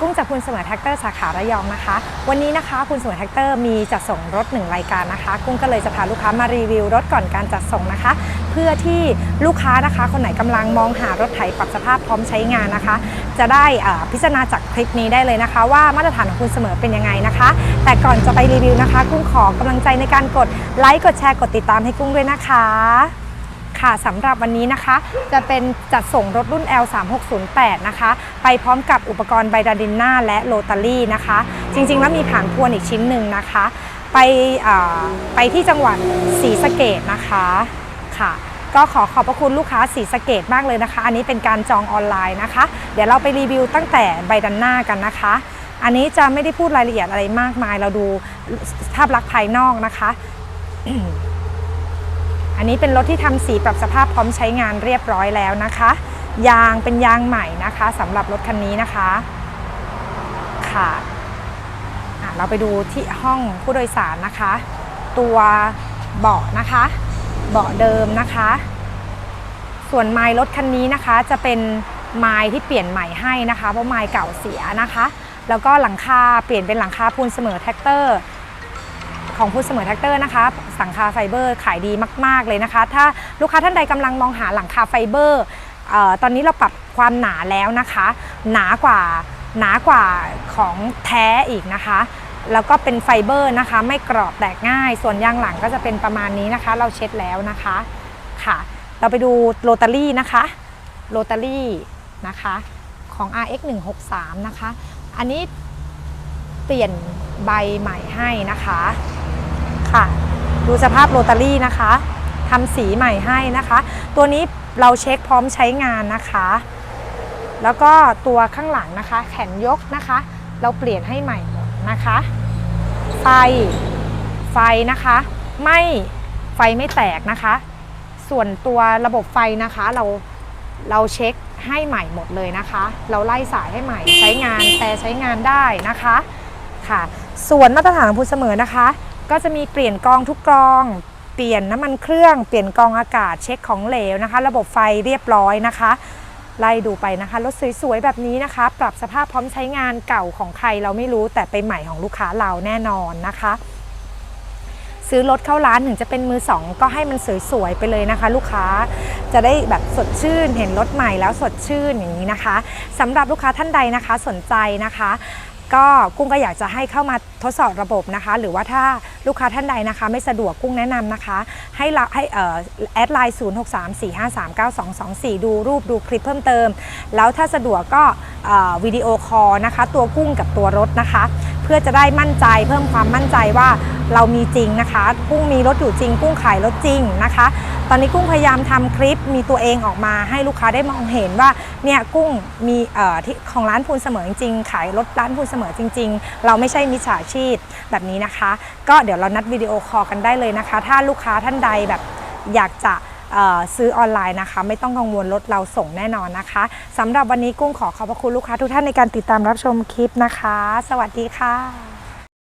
กุ้งจากคุณเสมอแท็กเตอร์สาขาระยองนะคะ วันนี้นะคะคุณเสมอแท็กเตอร์มีจัดส่งรถหนึ่งรายการนะคะ กุ้งก็เลยจะพาลูกค้ามารีวิวรถก่อนการจัดส่งนะคะ เพื่อที่ลูกค้านะคะ คนไหนกำลังมองหารถไถปรับสภาพพร้อมใช้งานนะคะ จะได้อ่าพิจารณาจากคลิปนี้ได้เลยนะคะ ว่ามาตรฐานของคุณเสมอเป็นยังไงนะคะ แต่ก่อนจะไปรีวิวนะคะ กุ้งขอกำลังใจในการกดไลค์กดแชร์กดติดตามให้กุ้งด้วยนะคะ ค่ะสำหรับวันนี้นะคะ จะเป็นจัดส่งรถรุ่น L3608 นะคะ ไปพร้อมกับอุปกรณ์ไบดาดินนาและโรตารี่นะคะ จริง ๆ แล้วมีผานพวนอีกชิ้นหนึ่งนะคะ ไปไปที่จังหวัดศรีสะเกดนะคะค่ะก็ขอขอบพระคุณลูกค้าศรีสะเกดมากเลยนะคะ อันนี้เป็นการจองออนไลน์นะคะ เดี๋ยวเราไปรีวิวตั้งแต่ใบดันหน้ากันนะคะ อันนี้จะไม่ได้พูดรายละเอียดอะไรมากมาย เราดูภาพลักษณ์ภายนอกนะคะ อันนี้เป็นรถที่ทำสีปรับสภาพพร้อมใช้งานเรียบร้อยแล้วนะคะ ยางเป็นยางใหม่นะคะสำหรับรถคันนี้นะคะค่ะะเราไปดูที่ห้องผู้โดยสารนะคะ ตัวเบาะนะคะ เบาะเดิมนะคะ ส่วนไม้รถคันนี้นะคะจะเป็นไม้ที่เปลี่ยนใหม่ให้นะคะเพราะไม้เก่าเสียนะคะ แล้วก็หลังคาเปลี่ยนเป็นหลังคาปูนเสมอแท็กเตอร์ ของพูดเสมอแท็กเตอร์นะคะ สังคาไฟเบอร์ขายดีมาก ๆ เลยนะคะ ถ้าลูกค้าท่านใดกำลังมองหาหลังคาไฟเบอร์อตอนนี้เราปรับความหนาแล้วนะคะ หนากว่าหนากว่าของแท้อีกนะคะ แล้วก็เป็นไฟเบอร์นะคะ ไม่กรอบแตกง่าย ส่วนยางหลังก็จะเป็นประมาณนี้นะคะ เราเช็ดแล้วนะคะค่ะ เราไปดูโรตารี่นะคะโรตารี่นะคะของ RX 163นะคะ อันนี้เปลี่ยนใบใหม่ให้นะคะ ค่ะ ดูสภาพโรตารี่นะคะทำสีใหม่ให้นะคะ ตัวนี้เราเช็คพร้อมใช้งานนะคะ แล้วก็ตัวข้างหลังนะคะ แขนยกนะคะ เราเปลี่ยนให้ใหม่หมดนะคะ ไฟ ไฟนะคะ ไม่ไฟไม่แตกนะคะ ส่วนตัวระบบไฟนะคะเราเราเช็คให้ใหม่หมดเลยนะคะ เราไล่สายให้ใหม่ใช้งานแต่ใช้งานได้นะคะค่ะ ส่วนมาตรฐานของพูนเสมอนะคะ ก็จะมีเปลี่ยนกองทุกกอง เปลี่ยนน้ำมันเครื่อง เปลี่ยนกองอากาศเช็คของเหลวนะคะ ระบบไฟเรียบร้อยนะคะไล่ดูไปนะคะรถสวยๆแบบนี้นะคะ ปรับสภาพพร้อมใช้งานเก่าของใครเราไม่รู้แต่ไปใหม่ของลูกค้าเราแน่นอนนะคะ ซื้อรถเข้าร้านถึงจะเป็นมือสองก็ให้มันสวยๆไปเลยนะคะ ลูกค้าจะได้แบบสดชื่น เห็นรถใหม่แล้วสดชื่นอย่างนี้นะคะสำหรับลูกค้าท่านใดนะคะสนใจนะคะ ก็กุ้งก็อยากจะให้เข้ามาทดสอบระบบนะคะ หรือว่าถ้าลูกค้าท่านใดนะคะ ไม่สะดวกกุ้งแนะนำนะคะ ให้เราให้เอ่อแอดไลน์0 6 3 4 5 3 9 2 2 4 ดูรูปดูคลิปเพิ่มเติม แล้วถ้าสะดวกก็เอ่อวิดีโอคอลนะคะ ตัวกุ้งกับตัวรถนะคะ เพื่อจะได้มั่นใจเพิ่มความมั่นใจว่าเรามีจริงนะคะ กุ้งมีรถอยู่จริง กุ้งขายรถจริงนะคะ ตอนนี้กุ้งพยายามทำคลิปมีตัวเองออกมาให้ลูกค้าได้มองเห็นว่าเนี่ยกุ้งมีเอ่อที่ของร้านพูนเสมอจริง ขายรถร้านพูนเสมอจริง ๆ เราไม่ใช่มิจฉาชีพแบบนี้นะคะ ก็เดี๋ยวเรานัดวิดีโอคอลกันได้เลยนะคะ ถ้าลูกค้าท่านใดแบบอยากจะซื้อออนไลน์นะคะ ไม่ต้องกังวลรถเราส่งแน่นอนนะคะสำหรับวันนี้กุ้งขอขอบพระคุณลูกค้าทุกท่านในการติดตามรับชมคลิปนะคะ สวัสดีค่ะ